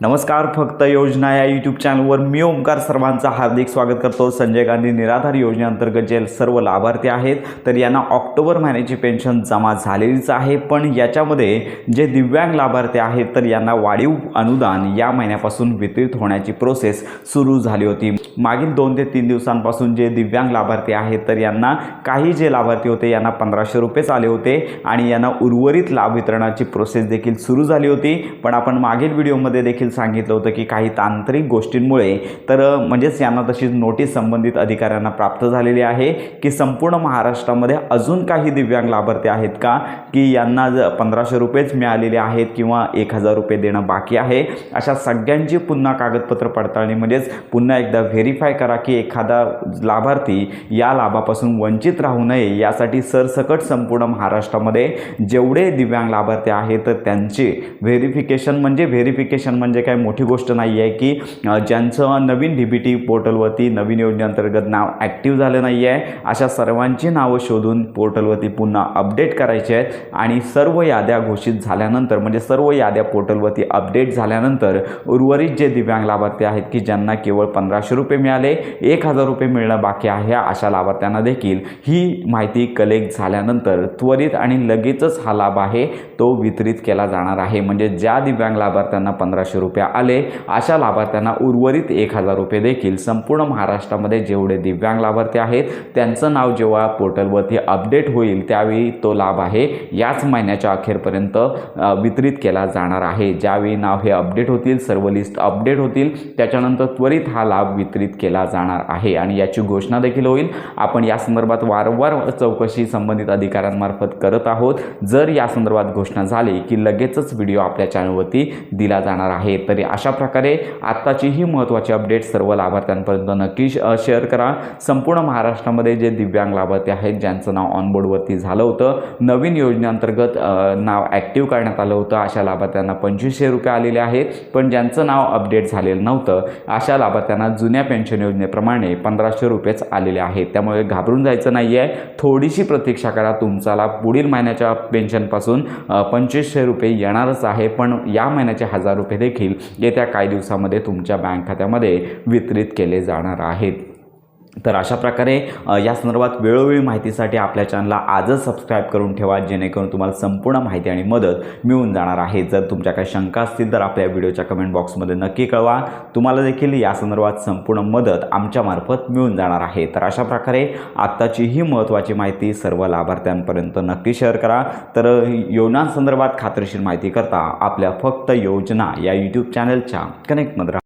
नमस्कार फक्त योजना या यूट्यूब चॅनलवर मी ओमकार सर्वांचं हार्दिक स्वागत करतो. संजय गांधी निराधार योजनेअंतर्गत जे सर्व लाभार्थी आहेत तर यांना ऑक्टोबर महिन्याची पेन्शन जमा झालेलीच आहे. पण याच्यामध्ये जे दिव्यांग लाभार्थी आहेत तर यांना वाढीव अनुदान या महिन्यापासून वितरित होण्याची प्रोसेस सुरू झाली होती. मागील दोन ते तीन दिवसांपासून जे दिव्यांग लाभार्थी आहेत तर यांना काही जे लाभार्थी होते यांना पंधराशे रुपयेच आले होते आणि यांना उर्वरित लाभ वितरणाची प्रोसेस देखील सुरू झाली होती. पण आपण मागील व्हिडिओमध्ये देखील सांगितलं होतं की काही तांत्रिक गोष्टींमुळे तर म्हणजेच यांना तशीच नोटीस संबंधित अधिकाऱ्यांना प्राप्त झालेली आहे की संपूर्ण महाराष्ट्रामध्ये अजून काही दिव्यांग लाभार्थी आहेत का? की यांना ज पंधराशे रुपयेच मिळालेले आहेत किंवा एक हजार रुपये देणं बाकी आहे? अशा सगळ्यांची पुन्हा कागदपत्र पडताळणी म्हणजेच पुन्हा एकदा व्हेरीफाय करा की एखादा लाभार्थी या लाभापासून वंचित राहू नये यासाठी सरसकट संपूर्ण महाराष्ट्रामध्ये जेवढे दिव्यांग लाभार्थी आहेत तर त्यांचे व्हेरिफिकेशन म्हणजे व्हेरिफिकेशन म्हणजे म्हणजे काय मोठी गोष्ट नाही आहे की ज्यांचं नवीन डी बी टी पोर्टलवरती नवीन योजनेअंतर्गत नाव ॲक्टिव्ह झालं नाही आहे अशा सर्वांची नावं शोधून पोर्टलवरती पुन्हा अपडेट करायचे आहेत. आणि सर्व याद्या घोषित झाल्यानंतर म्हणजे सर्व याद्या पोर्टलवरती अपडेट झाल्यानंतर उर्वरित जे दिव्यांग लाभार्थी आहेत की ज्यांना केवळ पंधराशे रुपये मिळाले एक हजार रुपये मिळणं बाकी आहे अशा लाभार्थ्यांना देखील ही माहिती कलेक्ट झाल्यानंतर त्वरित आणि लगेचच हा लाभ आहे तो वितरित केला जाणार आहे. म्हणजे ज्या दिव्यांग लाभार्थ्यांना पंधराशे रुपये आले अशा लाभार्थ्यांना उर्वरित एक हजार रुपये देखील संपूर्ण महाराष्ट्रामध्ये जेवढे दिव्यांग लाभार्थी आहेत त्यांचं नाव जेव्हा पोर्टलवरती अपडेट होईल त्यावेळी तो लाभ आहे याच महिन्याच्या अखेरपर्यंत वितरित केला जाणार आहे. ज्यावेळी नाव हे अपडेट होतील सर्व लिस्ट अपडेट होतील त्याच्यानंतर त्वरित हा लाभ वितरित केला जाणार आहे. आणि याची घोषणा देखील होईल. आपण या संदर्भात वारंवार चौकशी संबंधित अधिकाऱ्यांमार्फत करत आहोत. जर या संदर्भात घोषणा झाली की लगेचच व्हिडिओ आपल्या चॅनलवरती दिला जाणार आहे तरी अशा प्रकारे आत्ताची ही महत्त्वाची अपडेट सर्व लाभार्थ्यांपर्यंत नक्की शेअर करा. संपूर्ण महाराष्ट्रामध्ये जे दिव्यांग लाभार्थी आहेत ज्यांचं नाव ऑनबोर्डवरती झालं होतं नवीन योजनेअंतर्गत नाव ॲक्टिव्ह करण्यात आलं होतं अशा लाभार्थ्यांना पंचवीसशे रुपये आलेले आहेत. पण ज्यांचं नाव अपडेट झालेलं नव्हतं अशा लाभार्थ्यांना जुन्या पेन्शन योजनेप्रमाणे पंधराशे रुपयेच आलेले आहेत. त्यामुळे घाबरून जायचं नाही आहे थोडीशी प्रतीक्षा करा. तुमचा लाभ पुढील महिन्याच्या पेन्शनपासून पंचवीसशे रुपये येणारच आहे. पण या महिन्याचे हजार रुपये देखील येत्या काही दिवसामध्ये तुमच्या बँक खात्यामध्ये वितरित केले जाणार आहेत. तर अशा प्रकारे या संदर्भात वेळोवेळी माहितीसाठी आपल्या चॅनलला आजच सबस्क्राईब करून ठेवा जेणेकरून तुम्हाला संपूर्ण माहिती आणि मदत मिळून जाणार आहे. जर तुमच्या काही शंका असतील तर आपल्या व्हिडिओच्या कमेंट बॉक्समध्ये नक्की कळवा. तुम्हाला देखील या संदर्भात संपूर्ण मदत आमच्यामार्फत मिळून जाणार आहे. तर अशा प्रकारे आत्ताची ही महत्त्वाची माहिती सर्व लाभार्थ्यांपर्यंत नक्की शेअर करा. तर योजनांसंदर्भात खात्रीशीर माहिती करता आपल्या फक्त योजना या यूट्यूब चॅनलच्या कनेक्टमध्ये राहा.